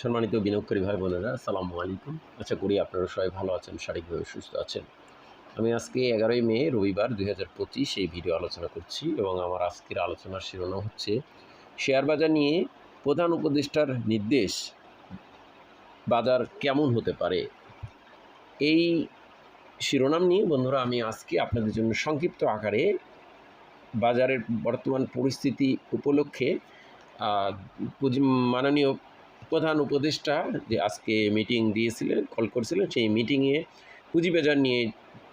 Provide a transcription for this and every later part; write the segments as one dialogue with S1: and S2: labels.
S1: সম্মানিত বিনিয়োগকারী ভাই বোনেরা, আসসালামু আলাইকুম। আশা করি আপনারা সবাই ভালো আছেন, শারীরিকভাবে সুস্থ আছেন। আমি আজকে এগারোই মে, রবিবার দুই হাজার পঁচিশ এই ভিডিও আলোচনা করছি এবং আমার আজকের আলোচনার শিরোনাম হচ্ছে, শেয়ার বাজার নিয়ে প্রধান উপদেষ্টার নির্দেশ, বাজার কেমন হতে পারে? এই শিরোনাম নিয়ে বন্ধুরা আমি আজকে আপনাদের জন্য সংক্ষিপ্ত আকারে বাজারের বর্তমান পরিস্থিতি উপলক্ষে মাননীয় প্রধান উপদেষ্টা যে আজকে মিটিং দিয়েছিলেন কল করেছিলেন, সেই মিটিংয়ে পুঁজিবাজার নিয়ে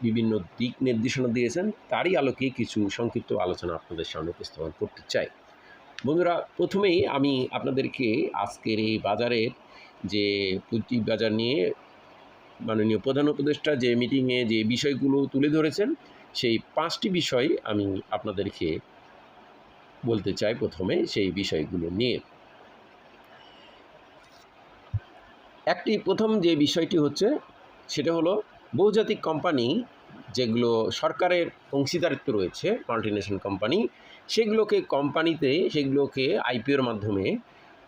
S1: বিভিন্ন দিক নির্দেশনা দিয়েছেন। তারই আলোকে কিছু সংক্ষিপ্ত আলোচনা আপনাদের সামনে উপস্থাপন করতে চাই। বন্ধুরা, প্রথমেই আমি আপনাদেরকে আজকের এই বাজারের যে পুঁজিবাজার নিয়ে মাননীয় প্রধান উপদেষ্টা যে মিটিংয়ে যে বিষয়গুলো তুলে ধরেছেন, সেই পাঁচটি বিষয় আমি আপনাদেরকে বলতে চাই প্রথমে সেই বিষয়গুলো নিয়ে। একটি প্রথম যে বিষয়টি হচ্ছে, সেটা হলো বহুজাতিক কোম্পানি যেগুলো সরকারের অংশীদারিত্ব রয়েছে মাল্টিনেশনাল কোম্পানি, সেগুলোকে কোম্পানিতে, সেগুলোকে আইপিওর মাধ্যমে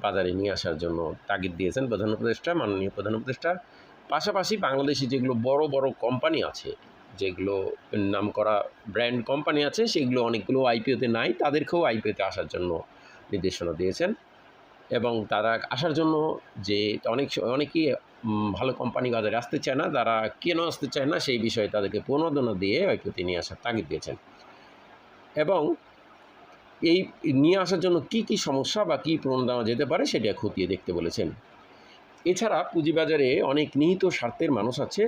S1: বাজারে নিয়ে আসার জন্য তাগিদ দিয়েছেন প্রধান উপদেষ্টা, মাননীয় প্রধান উপদেষ্টা। পাশাপাশি বাংলাদেশে যেগুলো বড় বড় কোম্পানি আছে, যেগুলো নাম করা ব্র্যান্ড কোম্পানি আছে, সেগুলো অনেকগুলো আইপিওতে নাই, তাদেরকেও আইপিওতে আসার জন্য নির্দেশনা দিয়েছেন। এবং তারা আসার জন্য যে অনেক অনেকেই ভালো কোম্পানি বাজারে আসতে চায় না, তারা কেন আসতে চায় না সেই বিষয়ে তাদেরকে প্রণোদনা দিয়ে আইপিওতে তিনি আসার তাগিদ দিয়েছেন। এবং এই নিয়ে আসার জন্য কি কি সমস্যা বা কী প্রণোদনা যেতে পারে সেটা খতিয়ে দেখতে বলেছেন। এছাড়া পুঁজিবাজারে অনেক নিহিত স্বার্থের মানুষ আছে,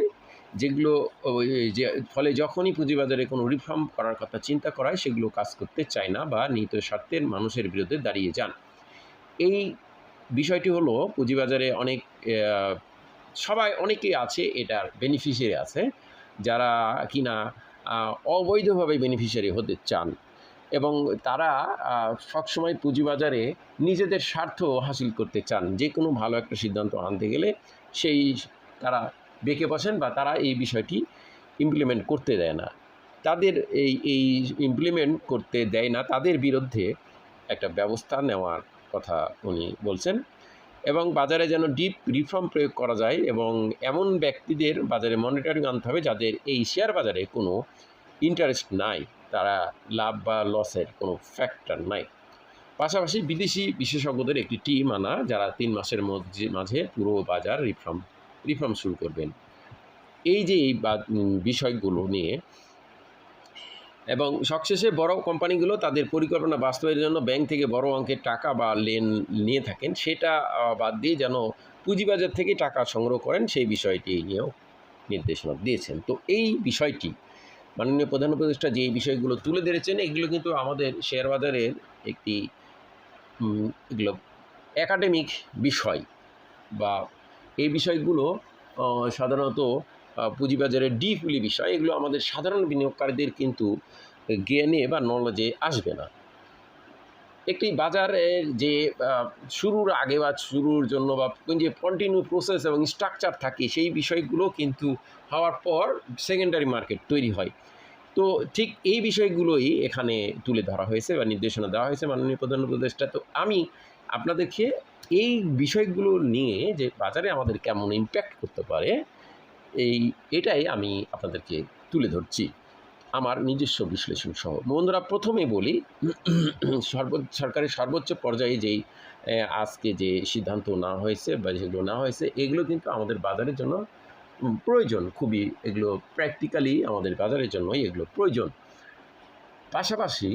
S1: যেগুলো যে, ফলে যখনই পুঁজিবাজারে কোনো রিফর্ম করার কথা চিন্তা করায় সেগুলো কাজ করতে চায় না বা নিহিত স্বার্থের মানুষের বিরুদ্ধে দাঁড়িয়ে যান। এই বিষয়টি হলো পুঁজিবাজারে অনেক সবাই অনেকেই আছে, এটার বেনিফিশিয়ারি আছে, যারা কিনা অবৈধভাবে বেনিফিশিয়ারি হতে চান এবং তারা সবসময় পুঁজিবাজারে নিজেদের স্বার্থ হাসিল করতে চান। যে কোনো ভালো একটা সিদ্ধান্ত আনতে গেলে সেই তারা বেঁকে বসেন বা তারা এই বিষয়টি ইমপ্লিমেন্ট করতে দেয় না। তাদের এই এই ইমপ্লিমেন্ট করতে দেয় না, তাদের বিরুদ্ধে একটা ব্যবস্থা নেওয়ার কথা উনি বলছেন। এবং বাজারে যেন ডিপ রিফর্ম প্রয়োগ করা যায় এবং এমন ব্যক্তিদের বাজারে মনিটরিং আনতে হবে যাদের এই শেয়ার বাজারে কোনো ইন্টারেস্ট নাই, তারা লাভ বা লসের কোনো ফ্যাক্টর নাই। পাশাপাশি বিদেশি বিশেষজ্ঞদের একটি টিম আনা, যারা তিন মাসের মধ্যে মাঝে পুরো বাজার রিফর্ম রিফর্ম শুরু করবেন। এই যে এই বিষয়গুলো নিয়ে এবং সবশেষে বড় কোম্পানিগুলো তাদের পরিকল্পনা বাস্তবের জন্য ব্যাংক থেকে বড় অঙ্কের টাকা বা লেন নিয়ে থাকেন। সেটা বাদ দিয়ে যেন পুঁজিবাজার থেকে টাকা সংগ্রহ করেন, সেই বিষয়টি নিয়েও নির্দেশনা দিয়েছেন। তো এই বিষয়টি, মাননীয় প্রধান উপদেষ্টা যে বিষয়গুলো তুলে ধরেছেন, এগুলো কিন্তু আমাদের শেয়ার বাজারের একটি এগুলো একাডেমিক বিষয় বা এই বিষয়গুলো সাধারণত পুঁজিবাজারের ডিপলি বিষয়, এগুলো আমাদের সাধারণ বিনিয়োগকারীদের কিন্তু জ্ঞানে বা নলেজে আসবে না। একটি বাজারের যে শুরুর আগে বা শুরুর জন্য বা যে কন্টিনিউ প্রসেস এবং স্ট্রাকচার থাকে, সেই বিষয়গুলো কিন্তু হওয়ার পর সেকেন্ডারি মার্কেট তৈরি হয়। তো ঠিক এই বিষয়গুলোই এখানে তুলে ধরা হয়েছে বা নির্দেশনা দেওয়া হয়েছে মাননীয় প্রধান উপদেষ্টা। তো আমি আপনাদেরকে এই বিষয়গুলো নিয়ে যে বাজারে আমাদের কেমন ইম্প্যাক্ট করতে পারে এই, এটাই আমি আপনাদেরকে তুলে ধরছি। আমার নিজস্ব বিশ্লেষণ সহ। বন্ধুরা, প্রথমে বলি, সর্ব, সরকারের সর্বোচ্চ পর্যায়ে যেই আজকে যে সিদ্ধান্ত নেওয়া হয়েছে বা যেগুলো না হয়েছে, এগুলো কিন্তু আমাদের বাজারের জন্য প্রয়োজন। খুবই এগুলো প্র্যাকটিক্যালি আমাদের বাজারের জন্যই এগুলো প্রয়োজন। পাশাপাশি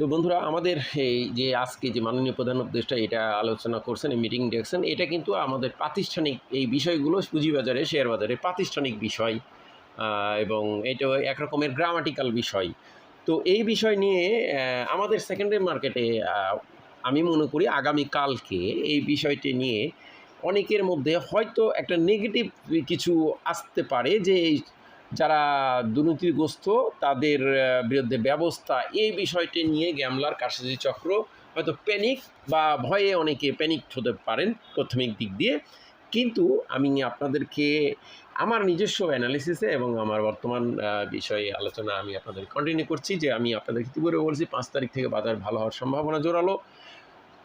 S1: তো বন্ধুরা, আমাদের এই যে আজকে যে মাননীয় প্রধান উপদেষ্টা এটা আলোচনা করছেন, এই মিটিং দেখছেন, এটা কিন্তু আমাদের প্রাতিষ্ঠানিক এই বিষয়গুলো পুঁজিবাজারে শেয়ার বাজারে প্রাতিষ্ঠানিক বিষয় এবং এটা এক রকমের গ্রামাটিক্যাল বিষয়। তো এই বিষয় নিয়ে আমাদের সেকেন্ডারি মার্কেটে আমি মনে করি আগামীকালকে এই বিষয়টি নিয়ে অনেকের মধ্যে হয়তো একটা নেগেটিভ কিছু আসতে পারে যে যারা দুর্নীতিগ্রস্ত, তাদের বিরুদ্ধে ব্যবস্থা এই বিষয়টি নিয়ে গ্যামলার কারসাজি চক্র হয়তো প্যানিক বা ভয়ে অনেকে প্যানিক হতে পারেন প্রাথমিক দিক দিয়ে। কিন্তু আমি আপনাদেরকে আমার নিজস্ব অ্যানালিসিসে এবং আমার বর্তমান বিষয়ে আলোচনা আমি আপনাদের কন্টিনিউ করছি যে আমি আপনাদের ইতিপূর্বে বলছি, পাঁচ তারিখ থেকে বাজার ভালো হওয়ার সম্ভাবনা জোরালো।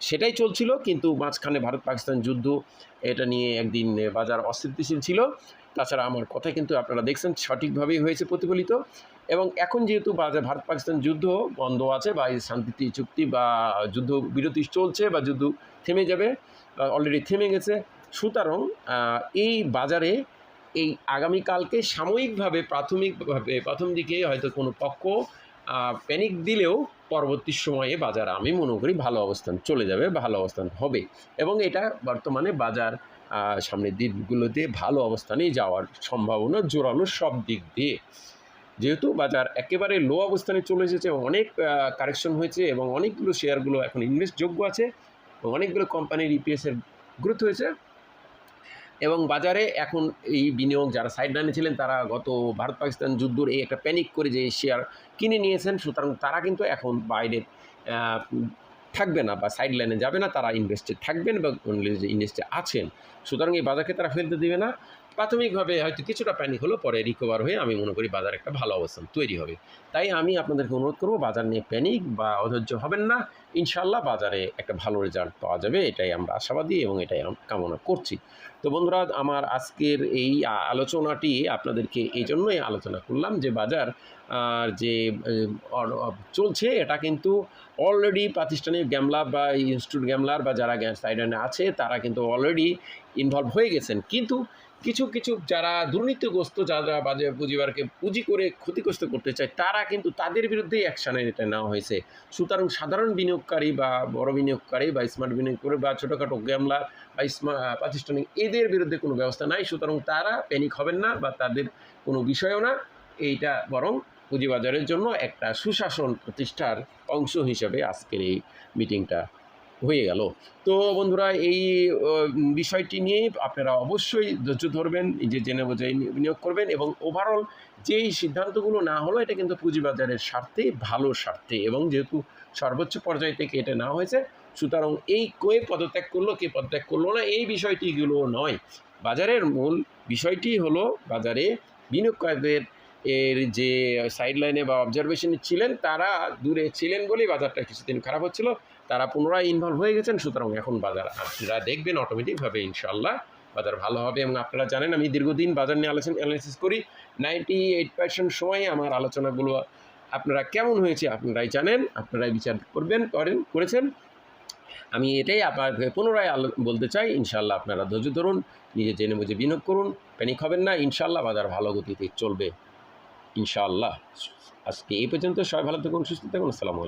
S1: সেটাই চলছিল, কিন্তু মাঝখানে ভারত পাকিস্তান যুদ্ধ, এটা নিয়ে একদিন বাজার অস্থিতিশীল ছিল। তাছাড়া আমার কথা কিন্তু আপনারা দেখছেন, সঠিকভাবেই হয়েছে প্রতিফলিত। এবং এখন যেহেতু ভারত পাকিস্তান যুদ্ধ বন্ধ আছে বা এই শান্তি চুক্তি বা যুদ্ধ বিরতি চলছে বা যুদ্ধ থেমে যাবে অলরেডি থেমে গেছে, সুতরাং এই বাজারে এই আগামীকালকে সাময়িকভাবে, প্রাথমিকভাবে প্রথম দিকে হয়তো কোনো পক্ষ প্যানিক দিলেও পরবর্তী সময়ে বাজার, আমি মনে করি ভালো অবস্থান চলে যাবে, ভালো অবস্থান হবে। এবং এটা বর্তমানে বাজার সামনের দিকগুলোতে ভালো অবস্থানেই যাওয়ার সম্ভাবনা জোরালো সব দিক দিয়ে। যেহেতু বাজার একেবারে লো অবস্থানে চলে এসেছে অনেক কারেকশন হয়েছে এবং অনেকগুলো শেয়ারগুলো এখন ইনভেস্টযোগ্য আছে অনেকগুলো কোম্পানির ইপিএসের গ্রোথ হয়েছে। এবং বাজারে এখন এই বিনিয়োগ যারা সাইড লাইনে ছিলেন তারা গত ভারত পাকিস্তান যুদ্ধর এই একটা প্যানিক করে যে শেয়ার কিনে নিয়েছেন সুতরাং তারা কিন্তু এখন বাইরে আহ, থাকবে না বা সাইড লাইনে যাবে না, তারা ইনভেস্টে থাকবেন বা ইনভেস্টে আছেন। সুতরাং এই বাজারকে তারা ফেলতে দেবে না। প্রাথমিকভাবে হয়তো কিছুটা প্যানিক হলো, পরে রিকভার হয়ে আমি মনে করি বাজার একটা ভালো অবস্থান তৈরি হবে। তাই আমি আপনাদেরকে অনুরোধ করব, বাজার নিয়ে প্যানিক বা অধৈর্য হবেন না। ইনশাল্লাহ বাজারে একটা ভালো রেজাল্ট পাওয়া যাবে, এটাই আমরা আশাবাদী এবং এটাই কামনা করছি। তো বন্ধুরা, আমার আজকের এই আলোচনাটি আপনাদেরকে এই জন্যই আলোচনা করলাম যে বাজার আর যে চলছে, এটা কিন্তু অলরেডি প্রাতিষ্ঠানিক গ্যামলার বা ইনস্টিটিউট গ্যামলার বা যারা সাইডানে আছে, তারা কিন্তু অলরেডি ইনভলভ হয়ে গেছেন। কিন্তু কিছু কিছু যারা দুর্নীতিগ্রস্ত, যারা বাজে পুঁজিবারকে পুঁজি করে ক্ষতিগ্রস্ত করতে চায়, তারা কিন্তু তাদের বিরুদ্ধেই অ্যাকশানে এটা নেওয়া হয়েছে। সুতরাং সাধারণ বিনিয়োগকারী বা বড় বিনিয়োগকারী বা স্মার্ট বিনিয়োগ করে বা ছোটোখাটো গ্যামলার বা স্মা প্রাতিষ্ঠানিক এদের বিরুদ্ধে কোনো ব্যবস্থা নাই। সুতরাং তারা প্যানিক হবেন না বা তাদের কোনো বিষয়ও না। এইটা বরং পুঁজিবাজারের জন্য একটা সুশাসন প্রতিষ্ঠার অংশ হিসেবে আজকের এই মিটিংটা হয়ে গেল। তো বন্ধুরা, এই বিষয়টি নিয়ে আপনারা অবশ্যই ধৈর্য ধরবেন যে জেনে বুঝে বিনিয়োগ করবেন এবং ওভারঅল যেই সিদ্ধান্তগুলো না হলো, এটা কিন্তু পুঁজিবাজারের স্বার্থে, ভালো স্বার্থে এবং যেহেতু সর্বোচ্চ পর্যায় থেকে এটা নেওয়া হয়েছে, সুতরাং এই কে পদত্যাগ করল, কে পদত্যাগ করল না, এই বিষয়টিগুলো নয়। বাজারের মূল বিষয়টি হলো বাজারে বিনিয়োগকারীদের এর যে সাইড লাইনে বা অবজারভেশনে ছিলেন, তারা দূরে ছিলেন বলেই বাজারটা কিছুদিন খারাপ হচ্ছিল। তারা পুনরায় ইনভলভ হয়ে গেছেন, সুতরাং এখন বাজার আপনারা দেখবেন অটোমেটিকভাবে ইনশাল্লাহ বাজার ভালো হবে এবং আপনারা জানেন, আমি দীর্ঘদিন বাজার নিয়ে আলোচনা অ্যানালিসিস করি। নাইনটি এইট পার্সেন্ট সময় আমার আলোচনাগুলো আপনারা কেমন হয়েছে আপনারাই জানেন, আপনারাই বিচার করবেন, করেন, করেছেন। আমি এটাই আপনাকে পুনরায় আলো- বলতে চাই ইনশাল্লাহ আপনারা ধৈর্য ধরুন, নিজে জেনে বুঝে বিনিয়োগ করুন প্যানিক হবেন না ইনশাল্লাহ বাজার ভালো গতিতে চলবে। ইনশাআল্লাহ। আজকে এই পর্যন্ত সবাই ভালো থাকুন সুস্থ থাকুন আসসালামু